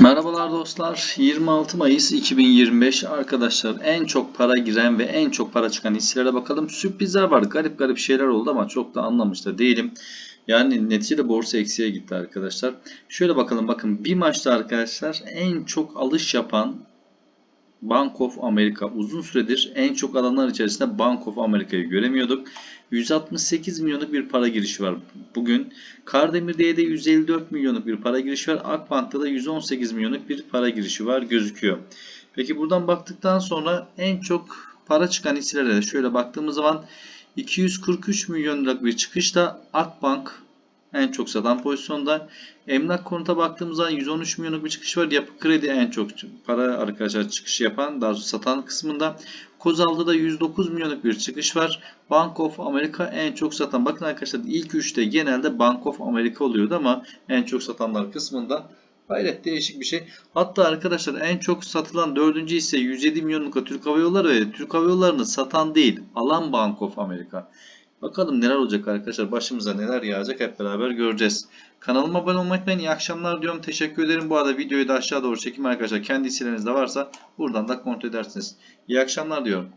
Merhabalar dostlar. 26 Mayıs 2025 arkadaşlar en çok para giren ve en çok para çıkan hisselere bakalım. Sürprizler var. Garip garip şeyler oldu ama çok da anlamış da değilim. Yani neticede borsa eksiye gitti arkadaşlar. Şöyle bakalım bakın bir maçta arkadaşlar en çok alış yapan Bank of America uzun süredir en çok alanlar içerisinde Bank of America'yı göremiyorduk. 168 milyonluk bir para girişi var bugün. Kardemir'de de 154 milyonluk bir para girişi var. Akbank'ta da 118 milyonluk bir para girişi var gözüküyor. Peki buradan baktıktan sonra en çok para çıkan hisselere şöyle baktığımız zaman 243 milyonluk bir çıkışta Akbank en çok satan pozisyonda. Emlak konuta baktığımız zaman 113 milyonluk bir çıkış var. Yapı kredi en çok para arkadaşlar çıkış yapan daha doğrusu satan kısmında. Kozal'da da 109 milyonluk bir çıkış var. Bank of America en çok satan. Bakın arkadaşlar ilk üçte genelde Bank of America oluyordu ama en çok satanlar kısmında Hayret değişik bir şey. Hatta arkadaşlar en çok satılan dördüncü hisse 107 milyonlukla Türk Hava Yolları ve Türk Hava Yolları'nı satan değil alan Bank of America. Bakalım neler olacak arkadaşlar. Başımıza neler yağacak hep beraber göreceğiz. Kanalıma abone olmayı unutmayın. İyi akşamlar diyorum. Teşekkür ederim. Bu arada videoyu da aşağı doğru çekim arkadaşlar. Kendi hisselerinizde varsa buradan da kontrol edersiniz. İyi akşamlar diyorum.